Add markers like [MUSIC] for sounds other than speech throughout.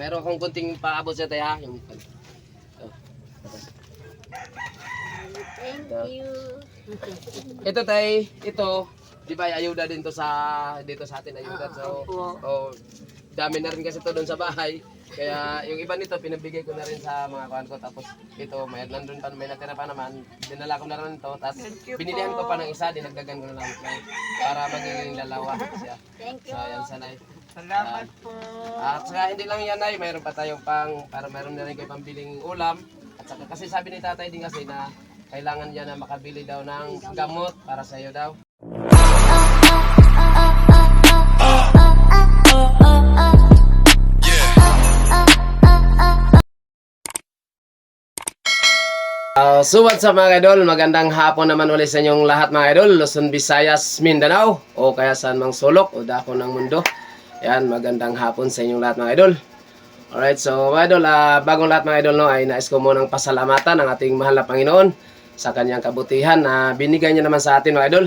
Meron akong kunting paabot sa tayo ha. Yung, ito. Thank you. Ito tay, ito, di ba ayuda din to sa dito sa atin ayuda. So, oh, dami na rin kasi to doon sa bahay. Kaya yung iba nito pinabigay ko na rin sa mga kuan ko tapos ito may nandun pa may natira pa naman. Dinala ko na rin to tapos binilihan ko pa ng isa dinagdagan ko na lang para magiging dalawa siya. Thank you. So, yan sanay. Salamat po. At saka hindi lang yan ay mayroon pa tayong pang para mayroon na rin kayo pambiling ulam. At saka kasi sabi ni tatay din kasi na kailangan niya na makabili daw ng gamot para sa iyo daw. Uh, so what's up mga idol? Magandang hapon naman ulit sa inyong lahat mga idol. Luzon, Visayas, Mindanao o kaya saan mang sulok o dako ng mundo. Yan, magandang hapon sa inyong lahat mga idol. Alright, so mga idol, ah, bagong lahat mga idol no, ay nais ko munang pasalamatan ang ating mahal na Panginoon sa kanyang kabutihan na binigay niya naman sa atin mga idol.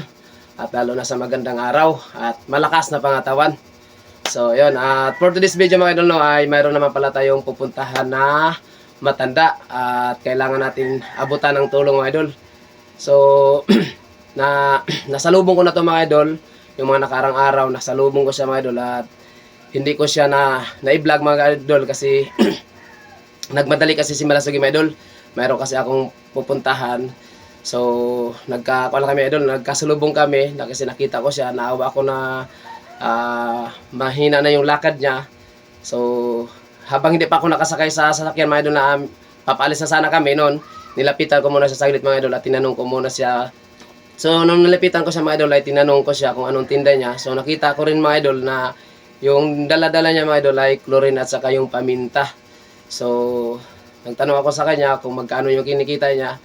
At lalo na sa magandang araw at malakas na pangatawan. So, yun. At for today's video mga idol no, ay mayroon naman pala tayong pupuntahan na matanda at kailangan natin abutan ng tulong mga idol. So, [CLEARS THROAT] na [CLEARS THROAT] nasalubong ko na to mga idol, yung mga nakarang araw, nasalubong ko siya mga idol at hindi ko siya na na-vlog mga idol kasi [CLEARS THROAT] nagmadali kasi si Malasugi mga idol. Mayroon kasi akong pupuntahan. So, nagka kuwan kami idol, nagkasalubong kami na kasi nakita ko siya, naawa ako na ah, mahina na yung lakad niya. So, habang hindi pa ako nakasakay sa sasakyan mga idol na um, papaalis na sana kami noon, nilapitan ko muna sa saglit mga idol at tinanong ko muna siya. So, nung nilapitan ko siya mga idol ay tinanong ko siya kung anong tinda niya. So, nakita ko rin mga idol na yung dala-dala niya mga idol ay chlorine at saka yung paminta. So, nagtanong ako sa kanya kung magkano yung kinikita niya.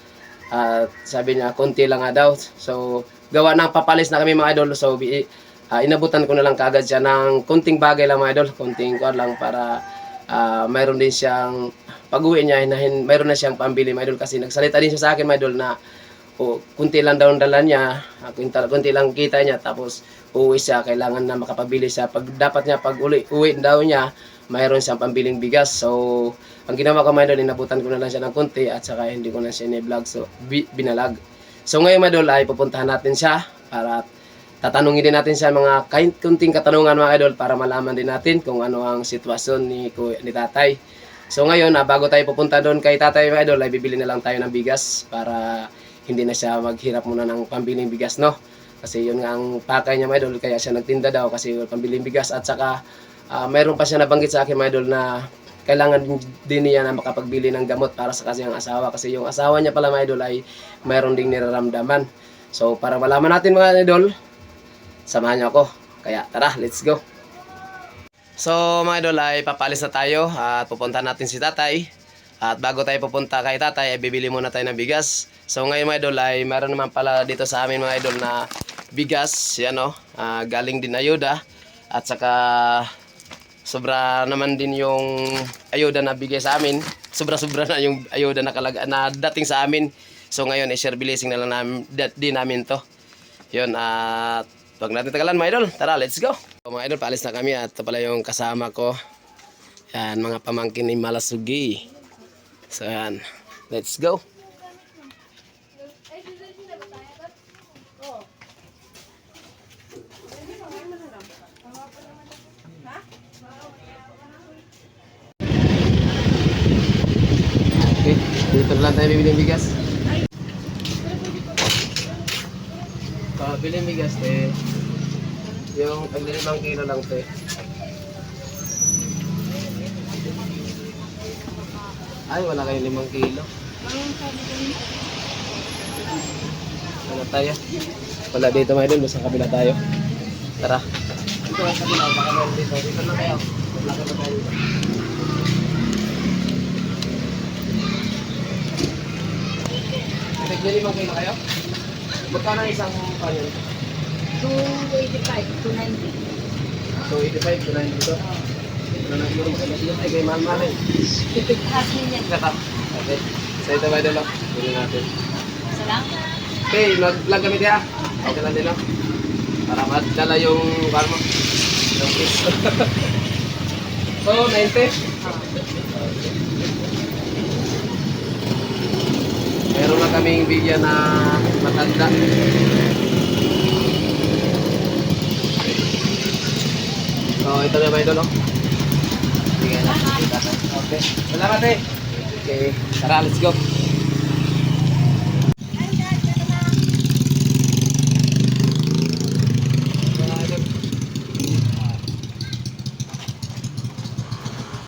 At sabi niya, konti lang nga daw. So, gawa ng papalis na kami mga idol. So, ah, inabutan ko na lang kagad siya ng kunting bagay lang mga idol. Kunting kuwan lang para ah, mayroon din siyang pag-uwi niya, mayroon na siyang pambili mga idol. Kasi nagsalita din siya sa akin mga idol na kunti lang daw ang dala niya, ah, kunti, lang kita niya, tapos uuwi siya, kailangan na makapabili siya. Pag dapat niya, pag uli, uwi daw niya, mayroon siyang pambiling bigas. So, ang ginawa ko mga idol, inabutan ko na lang siya ng kunti at saka hindi ko na siya ni-vlog. So, bi- binalag. So, ngayon mga idol ay pupuntahan natin siya para tatanungin din natin siya mga kunting katanungan mga idol para malaman din natin kung ano ang sitwasyon ni, ni tatay. So ngayon, ah, bago tayo pupunta doon kay tatay mga idol, ay bibili na lang tayo ng bigas para hindi na siya maghirap muna ng pambiling bigas, no? Kasi yun nga ang pakay niya mga idol, kaya siya nagtinda daw kasi pambiling bigas at saka ah, mayroon pa siya nabanggit sa akin mga idol na kailangan din- niya na makapagbili ng gamot para sa kanyang asawa kasi yung asawa niya pala mga idol ay mayroon ding niraramdaman. So para malaman natin mga idol, samahan niyo ako. Kaya tara, let's go. So mga idol ay papalis na tayo at pupunta natin si tatay. At bago tayo pupunta kay tatay ay bibili muna tayo ng bigas. So ngayon mga idol ay meron naman pala dito sa amin mga idol na bigas. Yan o, ah, galing din ayuda. At saka sobra naman din yung ayuda na bigay sa amin. Sobra-sobra na yung ayuda na, kalaga, na dating sa amin. So ngayon, i-share blessing na lang namin, din namin to. Yun, at wag natin tagalan mga idol. Tara, let's go. So, mga idol, paalis na kami at ito pala yung kasama ko. Yan, mga pamangkin ni Malasugi. So yan, let's go. Okay, dito lang tayo bibili bigas. Ah, bili ng bigas eh. Yung taglilimang kilo lang te. Ay, wala kayong limang kilo. Wala tayo. Wala dito mga idol, sa kabila tayo. Tara. Dito sa kabila, baka meron dito. Dito lang kayo. Wala ka na tayo. Taglilimang kilo kayo? Magkano ang isang kanyan? 285, 290. So, 85 to 90 ay kay mahal rin. Tipid half million. Okay. So, ito ba lang? Bili natin. Salamat. Okay, mag-vlog kami diya. Okay lang din no? Para madala yung car mo. Yung kiss. So, 90? Meron na kaming bigyan na matanda. So, ito na ba ito, no? Okay. Salamat eh. Okay. Tara, let's go.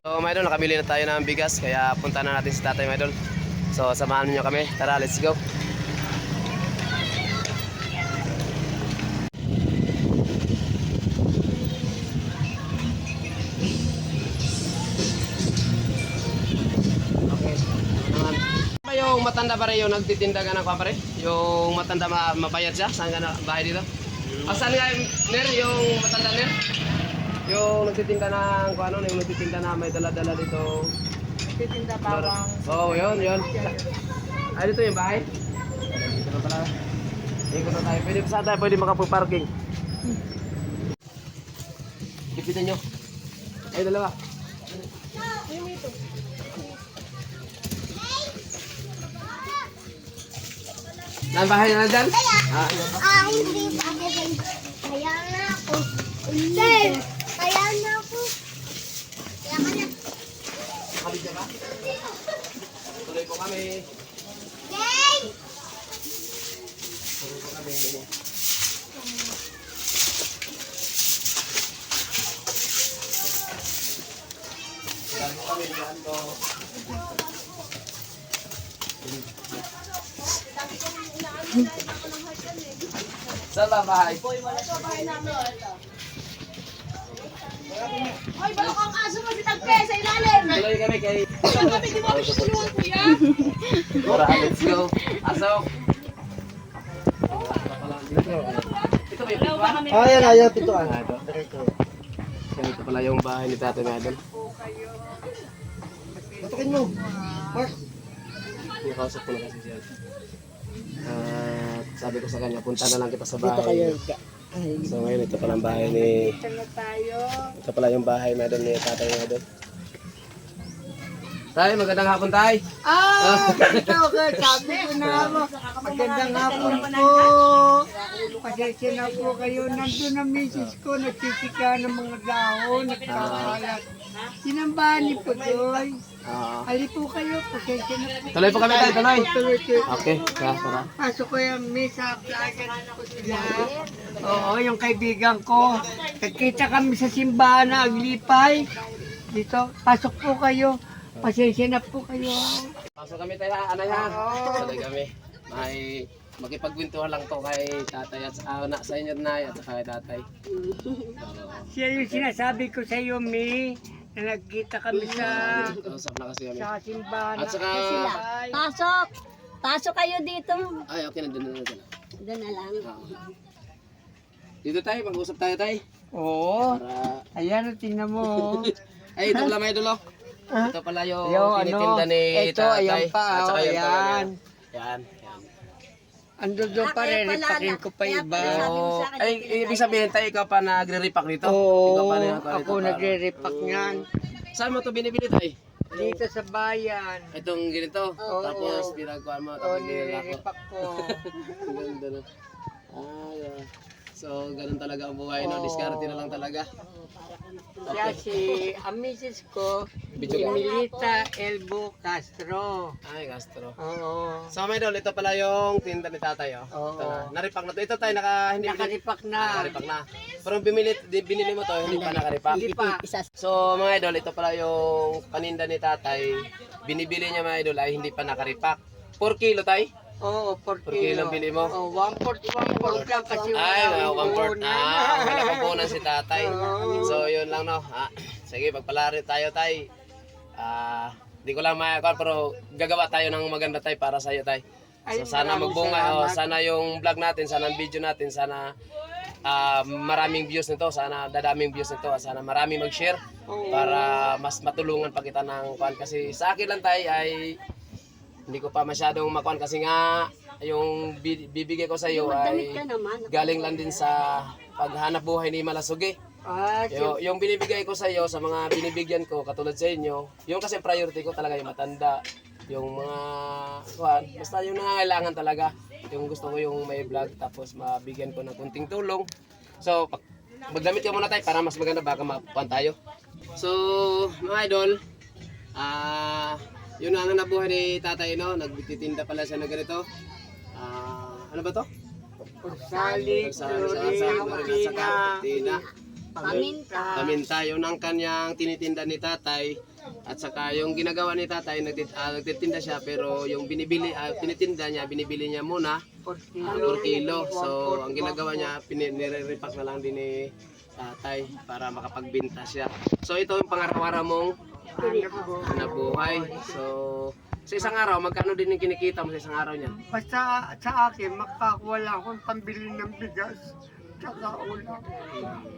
So, mga idol, nakabili na tayo ng bigas kaya punta na natin si tatay, mga idol. So, samahan niyo kami. Tara, let's go. Matanda pa rin yung nagtitinda ka ng kwan pa rin? Yung matanda ma mabayad siya? Saan ka na bahay dito? Ah, saan nga yung Ner? Yung matanda Ner? Yung nagtitinda ng kung ano, yung nagtitinda na may dala-dala dito. Titinda Oo, oh, yun, yun. Ah, dito yung bahay? Dito na pala. Ikot na tayo. Pwede saan tayo pwede makapu-parking? Ipitan nyo. Ay, dalawa. Nan bahay na dyan? Ba? Ah, hindi din. Kaya na ako. Sir, kaya na ako. Kaya ka na. Kapit ka ba? Tuloy po kami. Yay! Tuloy po kami. Dyan po kami, dyan po. Saan ba ang bahay? Ay, balok ang aso mo si Tagpe sa ilalim. Tuloy kami kay... Kami di ba tutulungan ko yan? Tara, let's go. Asok. Ito ba yung pituan? Ah, yan, ayan, pituan. Ah, ito. Ganito pala yung bahay ni Tatay Madol. Patukin mo. Mark. Nakausap ko na kasi siya. At sabi ko sa kanya, punta na lang kita sa Dito kayo. bahay. Ay, So ngayon, ito pala ang bahay ni... Ito pala yung bahay Madol ni Tatay Madol. Tay, magandang hapon tay. Ah, ito ka, sabi ko na mo. Magandang hapon po. Pasensya na po kayo. Nandun ang misis ko, nagsisika ng mga dahon, nagkakalat. Sinambahan ni Putoy. Ah, Ali po kayo, na tuloy po kami tay, tuloy. Tuloy tuloy. Okay, tara, tara. Pasok ko yung misa, plagan ko sila. Oo, yung kaibigan ko. Nagkita kami sa simbahan na Aglipay. Dito, pasok po kayo. Pasensya na po kayo. Pasok kami tayo, anay ha. Tuloy kami. May makipagkwentuhan lang to kay tatay at sa, na, sa inyo nay at kay tatay. Siya yung sinasabi ko sa iyo, Mi, na nagkita kami sa Usap na kasi kami. sa simbahan At saka, Aglipay. Pasok! Pasok kayo dito. ay okay na doon na doon. Na lang. Dito tayo, mag-usap tayo tayo. Oo. Para, Ayan, tingnan mo. [LAUGHS] ay ito pala may dulo. Ito pala yung Yung ano, tinitinda ni ito, tatay. ayan pa, At saka oh, yung ayan. Yan. Yan. Ando doon pa rin, ipakin ko pa iba. Oh, ay, ibig sabihin tayo, ikaw pa nagre-repack nito? ikaw Oo, pa nagre-repack ako nagre-repack niyan. Saan mo to binibili tayo? Dito sa bayan. Itong ganito. Oo. Tapos pinagawa mo, O, tapos nilala ko. nire-repack ko. [LAUGHS] Ang ganda na. Ah, yeah. So, ganun talaga ang buhay, no? Diskarte na lang talaga. Siya si, ang misis ko, si Milita Elbo Castro. Ay, Castro. Oo. So, may idol, ito pala yung tinda ni tatay, oh. Oo. Ito na. Naripak na to. Ito tayo, naka, hindi Nakaripak na. Nakaripak na. Pero binili, di- binili mo to, hindi pa nakaripak. Hindi pa. So, mga idol, ito pala yung paninda ni tatay. Binibili niya mga idol ay hindi pa nakaripak. 4 kilo tay? Oo, 4 4 kilo ang bili mo? Oh, 1 port, 1 port lang kasi Ay, wala one port. Ah, wala pang punan si tatay. So, yun lang, no. Ah, sige, pagpalari tayo, tay. Ah, di ko lang makakuha, pero gagawa tayo ng maganda, tay, para sa'yo, tay. Ay, So, sana magbunga. Oh, sana yung vlog natin, sana ang video natin, sana ah, maraming views nito, sana dadaming views nito, sana maraming mag-share para mas matulungan pa kita ng kuan kasi sa akin lang tay ay hindi ko pa masyadong makuan kasi nga yung bi- bibigay ko sa iyo ay galing lang din sa paghanap buhay ni Malasugi. Ah, Yung, yung binibigay ko sa iyo, sa mga binibigyan ko, katulad sa inyo, yung kasi priority ko talaga yung matanda, yung mga, kuhan, basta yung nangangailangan talaga. Yung gusto ko yung may vlog, tapos mabigyan ko ng kunting tulong. So, magdamit ka muna tayo para mas maganda baka mapuan tayo. So, mga idol, ah, yun ang nabuhay ni tatay, no? Nagtitinda pala siya ng ganito. Ah, ano ba to? Ursali, Nagsasama Glory, at saka tina. Paminta. Paminta, yun ang kanyang tinitinda ni tatay. At saka yung ginagawa ni tatay, nagtit, ah, nagtitinda siya pero yung binibili, ah, tinitinda niya, binibili niya muna ah, per kilo. So, ang ginagawa niya, pini- nire-repack na lang din ni tatay para makapagbenta siya. So, ito yung pangaraw-araw mong nabuhay. So, sa isang araw, magkano din yung kinikita mo sa isang araw niyan? Basta sa akin, makakuha lang akong pambili ng bigas. Tsaka ulam.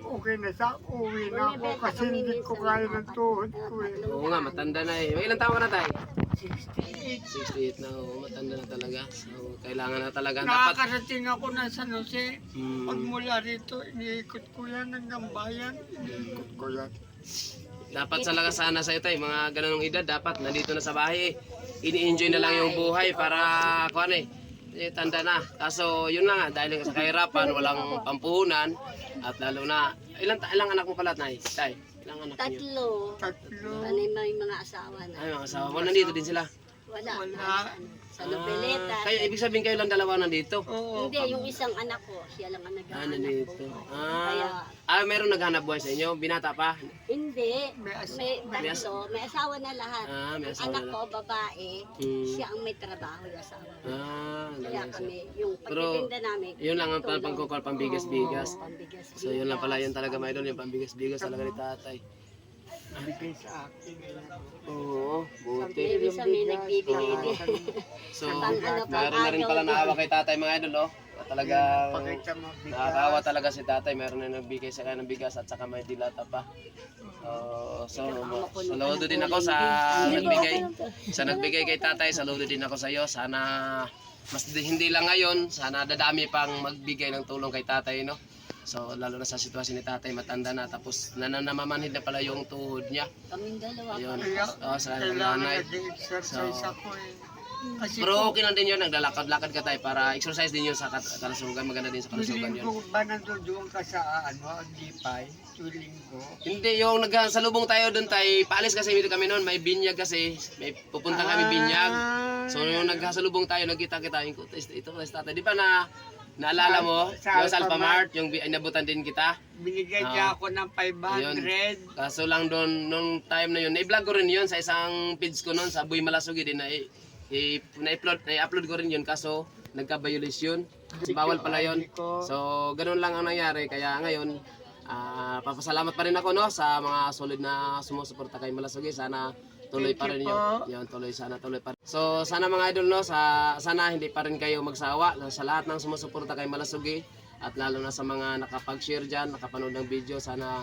Okay na sa uwi na ako kasi hindi ko kaya ng tuhod ko eh. Oo nga, matanda na eh. May ilang taon ka na tayo? 68. 68 na, oo, matanda na talaga. So, kailangan na talaga. Dapat, Nakakarating ako ng San Jose. Hmm. Pagmula rito, iniikot ko yan hanggang bayan. Iniikot ko yan. Dapat talaga sana sa ito, mga gananong edad, dapat nandito na sa bahay. eh. Ini-enjoy na lang yung buhay para, kuhan eh, eh, tanda na. Kaso, yun na nga, dahil sa kahirapan, walang pampuhunan, at lalo na, ilang, ilang anak mo pala, Nay? Tay, ilang anak niyo? Tatlo. Tatlo. Ano yung may mga asawa na? Ay, mga asawa mo, nandito din sila. Wala. Wala. Sa Nobeleta. Ah, kaya ibig sabihin kayo lang dalawa nandito. Oo. Hindi, yung isang anak ko, siya lang ang Ah, naghahanap nandito. ko. Ah, ah meron naghanap buhay sa inyo? Binata pa? Hindi. May as- May tatlo. May asawa na lahat. Ah, may asawa anak na ko, babae. Hmm. Siya ang may trabaho yung asawa. Ah, Kaya ganun siya. kami, yung Pero, pagtitinda namin. Yun lang ang tulong. pangkukol, pambigas-bigas. Oo, pambigas. So yun lang pala yun talaga mga idol, yung pambigas-bigas talaga ni tatay. Bigay sa akin. Oo, buti. Sa may nagbibigay din. So, ano, meron na rin pala naawa kay tatay mga idol, oh. Talagang nakakaawa talaga si tatay. Meron na nagbigay sa kanya ng bigas at saka may dilata pa. So, saludo din ako sa [LAUGHS] nagbigay. Sa nagbigay kay tatay, saludo din ako sa iyo. Sana mas di- hindi lang ngayon, sana dadami pang magbigay ng tulong kay tatay, no? So, lalo na sa sitwasyon ni tatay, matanda na, tapos nananamamanhid na pala yung tuhod niya. Kaming dalawa. Ayun. Kaya, Oh, sa kailangan nanay. nag-exercise So, ako eh. Kasi Pero okay lang din yun, naglalakad-lakad ka tayo para exercise din yun sa kat- kalusugan, maganda din sa kalusugan yun. Linggo ba nandoon ka sa ano, Agipay? Tuwing linggo? Hindi, yung nagsalubong tayo doon tayo, paalis kasi dito kami noon, may binyag kasi, may pupunta kami binyag. So yung nagkasalubong tayo, nagkita-kita, yung ito, ito, ito, tatay. Di ba na, naalala mo, Sa yung sa Alphamart. Yung inabutan din kita. Binigay Ah. niya ako ng 500. Kaso lang doon, nung time na yun, na-vlog ko rin yun sa isang page ko noon, sa Buy Malasugi din, na na-upload, na-upload ko rin yun, kaso nagka-violation. Bawal pala yun. So, ganun lang ang nangyari. Kaya ngayon, ah, papasalamat pa rin ako no sa mga solid na sumusuporta kay Malasugi. Sana tuloy pa rin yun. Yun, tuloy sana tuloy pa. rin. So, sana mga idol no, sa sana hindi pa rin kayo magsawa sa lahat ng sumusuporta kay Malasugi at lalo na sa mga nakapag-share diyan, nakapanood ng video, sana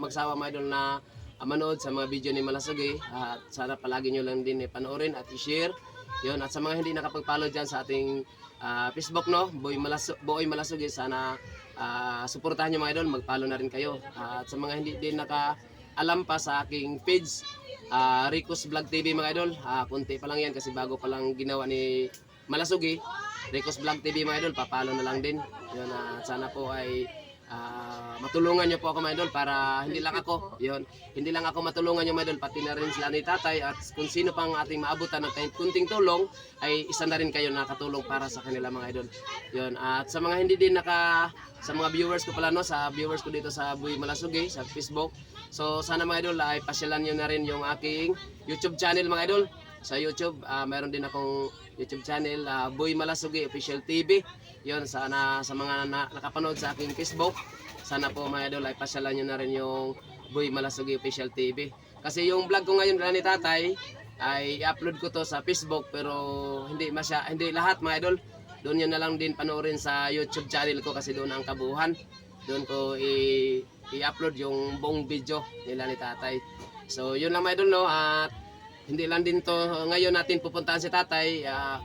magsawa mga idol na ah, manood sa mga video ni Malasugi at sana palagi nyo lang din ipanoorin at i-share. Yun, at sa mga hindi nakapag-follow dyan sa ating ah, Facebook, no? Boy, Malasu Boy Malasugi, sana ah, suportahan nyo mga idol, mag-follow na rin kayo. Ah, at sa mga hindi din naka-alam pa sa aking page, ah, Rico's Vlog TV mga idol, ah, kunti pa lang yan kasi bago pa lang ginawa ni Malasugi. Rico's Vlog TV mga idol, papalo na lang din. Yun, at sana po ay ah, matulungan niyo po ako mga idol para hindi lang ako, yun, hindi lang ako matulungan niyo mga idol, pati na rin sila ni tatay at kung sino pang ating maabutan ng kahit kunting tulong, ay isa na rin kayo nakatulong para sa kanila mga idol. Yun, at sa mga hindi din naka, sa mga viewers ko pala no, sa viewers ko dito sa Buy Malasugi, sa Facebook, so sana mga idol ay pasyalan niyo na rin yung aking YouTube channel mga idol. Sa YouTube, ah, meron din akong YouTube channel, ah, Boy Malasugi Official TV. Yun, sana sa mga na, nakapanood sa aking Facebook, sana po mga idol ay pasyalan nyo na rin yung Boy Malasugi Official TV. Kasi yung vlog ko ngayon ni tatay, ay i-upload ko to sa Facebook pero hindi masya, hindi lahat mga idol. Doon yun na lang din panoorin sa YouTube channel ko kasi doon ang kabuuhan. Doon ko i- i-upload yung buong video nila ni tatay. So yun lang mga idol no at hindi lang din to ngayon natin pupuntahan si tatay ah,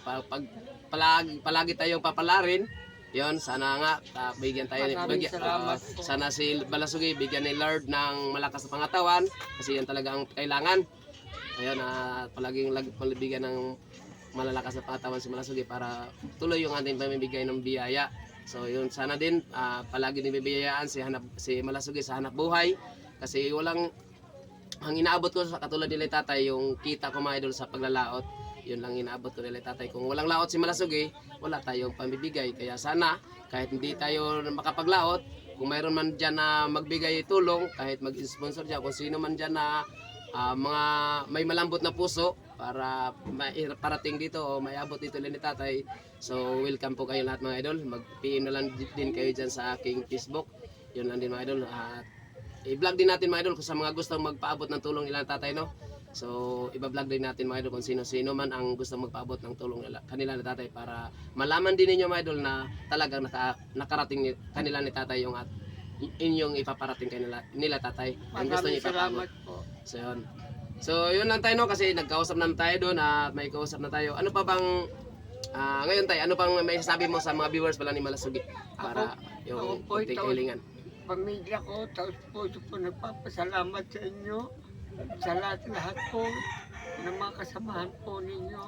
pa- pag palagi, palagi tayong papalarin Yon, sana nga ah, bigyan tayo Maraming bigyan, po. sana si Balasugi bigyan ni Lord ng malakas na pangatawan kasi yan talaga ang kailangan. Ayun, ah, palaging lag, palibigyan ng malalakas na pangatawan si Malasugi para tuloy yung ating pamimigay ng biyaya. So yun, sana din ah, palagi din bibiyayaan si, hanap, si Malasugi sa hanap buhay. Kasi walang ang inaabot ko sa katulad nila tatay yung kita ko mga idol sa paglalaot yun lang inaabot ko nila tatay. Kung walang laot si Malasugi wala tayong pamibigay kaya sana kahit hindi tayo makapaglaot kung mayroon man dyan na magbigay tulong kahit mag-sponsor dyan kung sino man dyan na ah, mga may malambot na puso para parating dito o may abot dito ni tatay. So welcome po kayo lahat mga idol. mag-PM na lang din kayo dyan sa aking Facebook. Yun lang din mga idol. At i-vlog din natin mga idol kung sa mga gustong magpaabot ng tulong nila tatay no? So iba-vlog din natin mga idol kung sino-sino man ang gustong magpaabot ng tulong nila kanila ni tatay para malaman din ninyo mga idol na talagang naka, nakarating ni, kanila ni tatay yung at inyong ipaparating kanila nila tatay. Ang gusto niyo po. so yun so yun lang tayo no kasi nagkausap na tayo doon at may kausap na tayo ano pa bang ah, ngayon tayo ano pang may sabi mo sa mga viewers pala ni Malasugi para ako yung po konting ito. kahilingan Pamilya ko, taos puso po nagpapasalamat sa inyo sa lahat-lahat po ng mga kasamahan po ninyo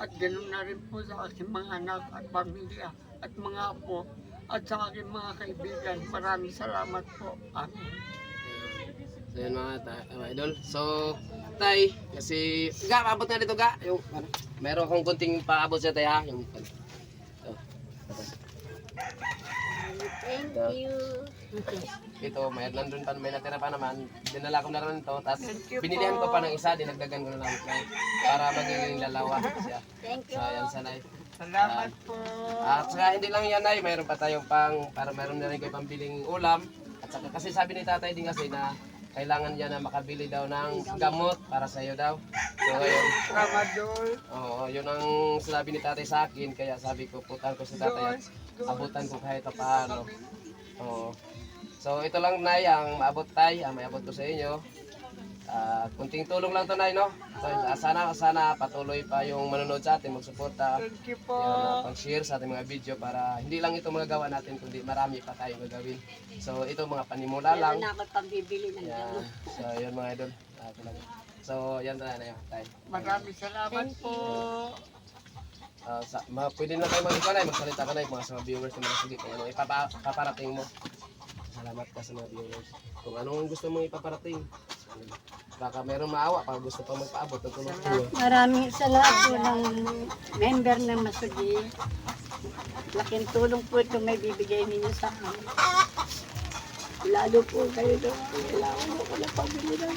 at ganoon na rin po sa aking mga anak at pamilya at mga apo at sa aking mga kaibigan. Maraming salamat po. Amen. So yun mga, ta- mga idol. So, tay, kasi, ga, paabot nga dito ga. Yung, ano, meron akong kunting paabot sa tay ha. Yung, ano, ito. Thank you. Ito, may nandun pa, may natira pa naman. Dinala ko na rin ito. Tapos, Thank you binilihan ko pa ng isa, dinagdagan ko na lang tay, para magiging lalawa siya. Thank So, you. yan sanay. Salamat po. At saka hindi lang yan ay, mayroon pa tayong pang, para mayroon na rin kayo pambiling ulam. At saka kasi sabi ni tatay din kasi na kailangan niya na makabili daw ng gamot para sa iyo daw. So ngayon, Salamat, Dol. oo, yun ang sinabi ni tatay sa akin, kaya sabi ko, putan ko si tatay at abutan ko kahit pa paano. Oo. So ito lang nay ang maabot tay, ang may abot ko sa inyo. Ah, kunting tulong lang to no. So, ah, sana sana patuloy pa yung manonood sa atin, magsuporta. Thank you po. Yan, uh, pang-share sa ating mga video para hindi lang ito magagawa natin kundi marami pa tayong gagawin. So ito mga panimula lang. Meron na ako pambibili ng Yan. gamot. So yun mga idol. Ah, talaga. So yan na na yun. Tayo. Maraming salamat po. Ah, sa, ma, pwede na tayo mag-ikaw na, magsalita ka na yung mga sa mga viewers na mga sige. Kung ano ipaparating mo. Salamat ka sa mga viewers. Kung anong gusto mong ipaparating. Baka mayroong maawa pag gusto pa magpaabot ng tulong ko. Maraming salamat po ng member ng Masugi. Laking tulong po ito may bibigay ninyo sa amin. Lalo po kayo doon. Kailangan mo ko na pabili ng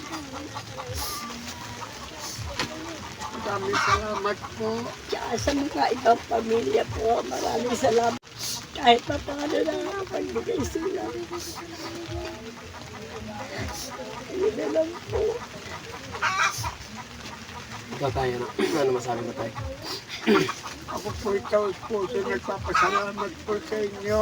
Maraming salamat po. Tsaka sa mga ibang pamilya po, maraming salamat. Kahit pa paano na nakapagbigay sila. Yun na lang po. Ikaw tayo na. [CLEARS THROAT] ano masabi mo tayo? Ako po ito po sa nagpapasalamat po sa inyo.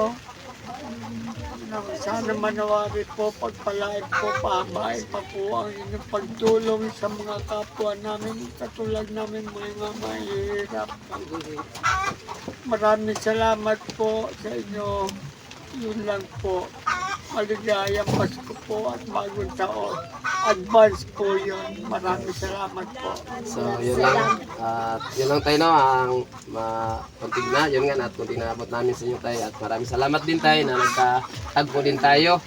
Na sana manawari po, pagpalain po, pahabain pa po ang inyong pagtulong sa mga kapwa namin, katulad namin mga mahihirap. Maraming salamat po sa inyo. Yun lang po. Maligayang Pasko po at bagong taon. Advance po yun. Maraming salamat po. So, yun lang. At yun lang tayo no, ang ma kunting na, yun nga, at kunting na abot namin sa inyo tayo. At maraming salamat din tayo na nagkatagpo din tayo.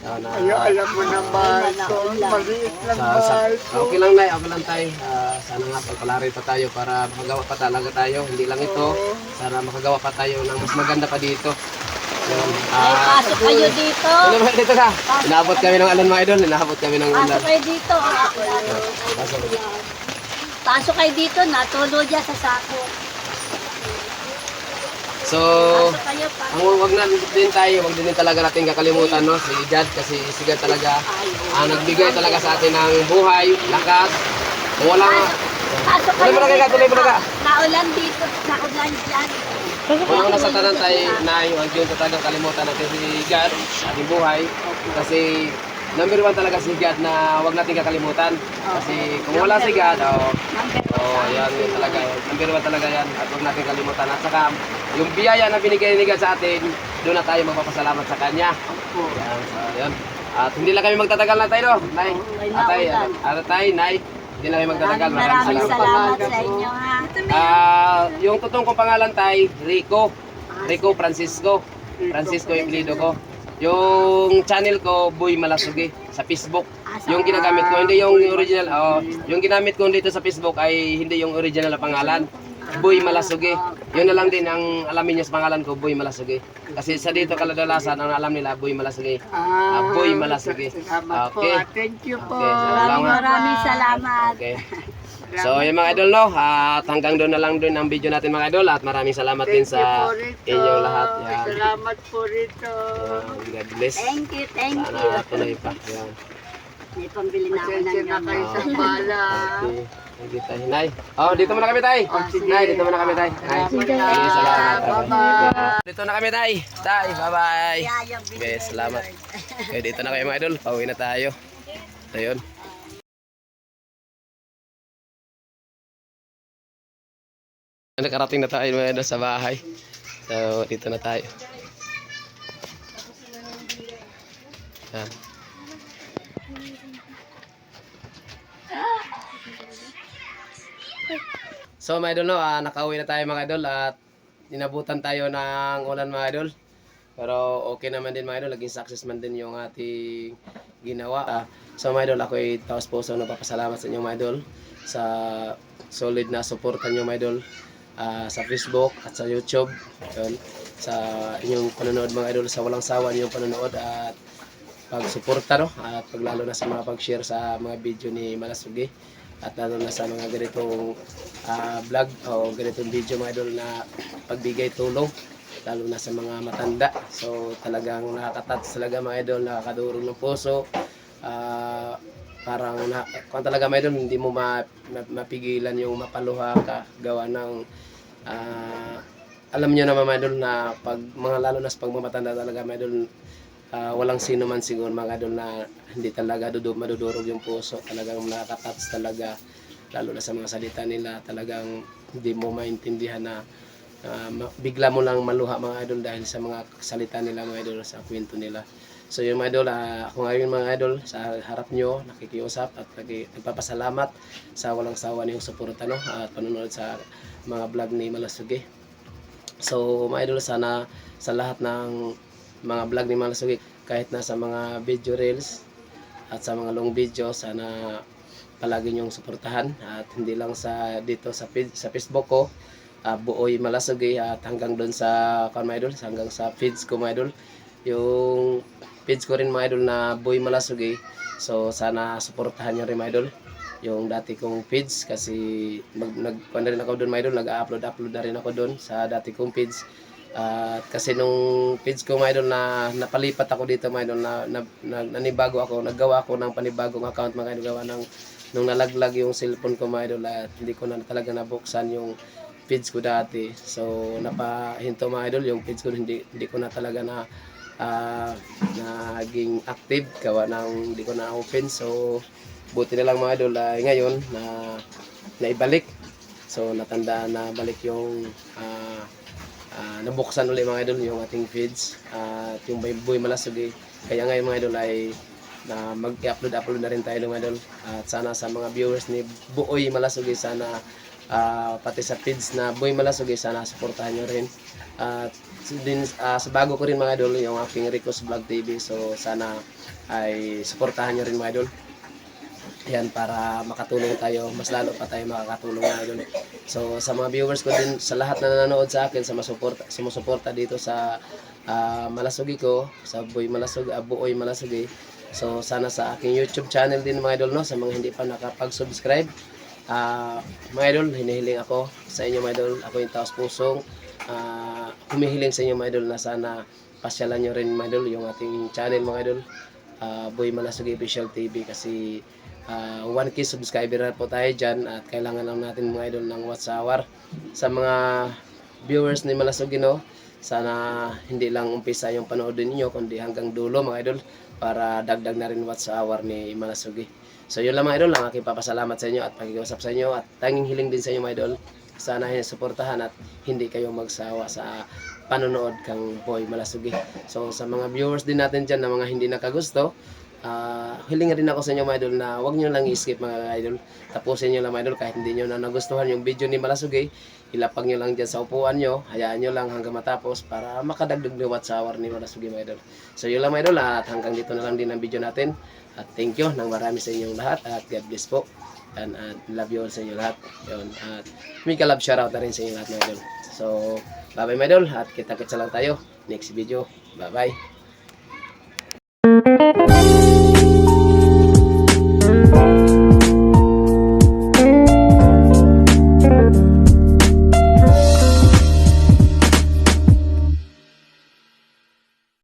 So, na, Ayo, alam mo na bahay ko. Maliit lang sa, sa, bahay ko. okay lang na, okay lang tayo. Ah, sana nga pagpalarin pa tayo para makagawa pa talaga tayo. Hindi lang ito, sana makagawa pa tayo ng mas maganda pa dito. Ay, Ah, pasok kayo dito. ano dito ka? Inaabot kami ng alon mga idol, inaabot kami ng ulan. Pasok kayo dito. Pasok. Pasok kayo dito, natulo dyan sa sako. So, kayo. Ang wag na din tayo, wag din talaga natin kakalimutan no, si God kasi si God talaga ang nagbigay talaga sa atin ng buhay, lakas. Wala nga, Pasok tuloy kayo mo na ka, tuloy mo na ka. Naulan dito, naulan dyan. Kung ang nasa tanan tayo na yung wag yun talagang kalimutan natin si God sa ating buhay. Kasi number one talaga si God na wag natin kakalimutan. Kasi kung wala si God, oh, oh, yan, yun talaga. Number one talaga yan at wag natin kalimutan. At saka yung biyaya na binigay ni God sa atin, doon na tayo magpapasalamat sa Kanya. Yan, so, yun. At hindi lang kami magtatagal na tayo, no? Nay, atay, naulan. atay, nay, hindi na kami magtatagal. Maraming maraming salamat. salamat sa inyo ha. Ah, yung totoong kong pangalan tay, Rico. Rico Francisco. Francisco yung apelyido ko. Yung channel ko, Boy Malasugi, sa Facebook. Yung ginagamit ko, hindi yung original, oh, yung ginamit ko dito sa Facebook ay hindi yung original na pangalan. Boy Malasugi. Yun na lang din ang alamin niyo sa pangalan ko, Boy Malasugi. Kasi sa dito kaladalasan, ang alam nila, Boy Malasugi. Ah, Boy Malasugi. Salamat. Okay. ah. Thank you po. Okay, Maraming maraming salamat. Okay. [LAUGHS] So, yung mga idol, no, at hanggang doon na lang din ang video natin mga idol at maraming salamat din Thank you sa inyong lahat. Yan. Salamat po rito. Yan, God bless. Thank you, thank you. Sana tuloy pa. Yan. May pambili na ako ng na kayo sa bala. Okay. Hindi tayo. Nay. Oh, dito muna kami, tay. Oh. Nay, dito muna kami, tay. Nay. Salamat Sige, salamat. Bye-bye. Dito na kami, tay. Tay, bye-bye. Okay, salamat. Okay, dito na kayo mga idol. Pauwi na tayo. Ayun. [LAUGHS] Nakarating na tayo mga sa bahay. So, dito na tayo. Yan. So mga idol no, ah, nakauwi na tayo mga idol at inabutan tayo ng ulan mga idol. Pero okay naman din mga idol, naging success man din yung ating ginawa. Ah, so mga idol, ako ay taos puso nagpapasalamat sa inyo mga idol sa solid na suporta nyo mga idol ah, sa Facebook at sa YouTube. Yun, sa inyong panonood mga idol, sa walang sawa ninyong panonood at pagsuporta no? At paglalo na sa mga pag-share sa mga video ni Malasugi at lalo na sa mga ganitong ah, vlog o ganitong video mga idol na pagbigay tulong lalo na sa mga matanda. So talagang nakakatats talaga mga idol. Nakakadurog ng puso. Ah, parang na, kung talaga mga idol hindi mo ma, ma- mapigilan yung mapaluha ka gawa ng ah, alam niyo naman mga idol na pag mga lalo na sa pagmamatanda talaga mga idol Ah, walang sino man siguro mga idol na hindi talaga dudu madudurog yung puso. Talagang nakaka-touch talaga lalo na sa mga salita nila. Talagang hindi mo maintindihan na ma- bigla mo lang maluha mga idol dahil sa mga salita nila mga idol sa kwento nila so yung mga idol ah, ako ngayon mga idol sa harap nyo nakikiusap at nagpapasalamat sa walang sawa niyong suporta no at panonood sa mga vlog ni Malasugi So, mga idol, sana sa lahat ng mga vlog ni Malasugi, kahit na sa mga video reels at sa mga long video, sana palagi niyong suportahan at hindi lang sa dito sa feed, sa Facebook ko, uh, Buoy Malasugi at hanggang doon sa kan mga idol, hanggang sa feeds ko mga idol. Yung feeds ko rin mga idol na Boy Malasugi. So sana suportahan niyo rin mga idol yung dati kong feeds kasi mag, nag na rin ako doon mga idol, nag-upload upload na rin ako doon sa dati kong feeds. At kasi nung feeds ko mga idol na napalipat ako dito mga idol na, na, na nanibago ako, naggawa ako ng panibagong account mga idol gawa ng nung nalaglag yung cellphone ko mga idol at hindi ko na talaga nabuksan yung feeds ko dati. So napahinto mga idol yung feeds ko hindi hindi ko na talaga na ah, naging active gawa ng hindi ko na open. So buti na lang mga idol ay ngayon na naibalik. So natandaan na balik yung ah, ah, nabuksan ulit mga idol yung ating feeds at yung Boy Malasugi. Kaya ngayon mga idol ay na mag-upload upload na rin tayo mga idol at sana sa mga viewers ni Buoy Malasugi sana ah, pati sa feeds na Boy Malasugi sana suportahan nyo rin at din ah, sa bago ko rin mga idol yung aking Rico's Vlog TV so sana ay suportahan nyo rin mga idol. Yan para makatulong tayo. Mas lalo pa tayo makakatulong mga idol. So sa mga viewers ko din sa lahat na nanonood sa akin sa masuporta sumusuporta dito sa ah, Malasugi ko sa Boy Malasugi uh, Buoy Malasugi so sana sa aking YouTube channel din mga idol no? Sa mga hindi pa nakapag-subscribe. Ah mga idol hinihiling ako sa inyo mga idol. Ako yung taos pusong ah, humihiling sa inyo mga idol na sana pasyalan nyo rin mga idol yung ating channel mga idol. Ah, Boy Malasugi Official TV kasi ah, 1k subscriber na po tayo dyan at kailangan lang natin mga idol ng watch hour. Sa mga viewers ni Malasugi no sana hindi lang umpisa yung panoodin niyo kundi hanggang dulo mga idol para dagdag na rin watch hour ni Malasugi so yun lang mga idol. Ang aking papasalamat sa inyo at pakikiusap sa inyo at tanging hiling din sa inyo mga idol sana yung suportahan at hindi kayo magsawa sa panonood kang Boy Malasugi. So sa mga viewers din natin dyan na mga hindi nakagusto, Ah, hilingan din ako sa inyo mga idol na huwag nyo lang i-skip mga idol. Tapusin nyo lang mga idol kahit hindi nyo na nagustuhan yung video ni Malasugay. Ilapag nyo lang dyan sa upuan nyo. Hayaan nyo lang hanggang matapos para makadagdag ni watch hour ni Malasugay mga idol. So yun lang mga idol at hanggang dito na lang din ang video natin. At thank you ng marami sa inyong lahat at God bless po. And, at love you all sa inyo lahat. Yun. At may kalab shoutout na rin sa inyo lahat mga idol. So bye bye mga idol at kita-kitsa lang tayo next video. Bye bye.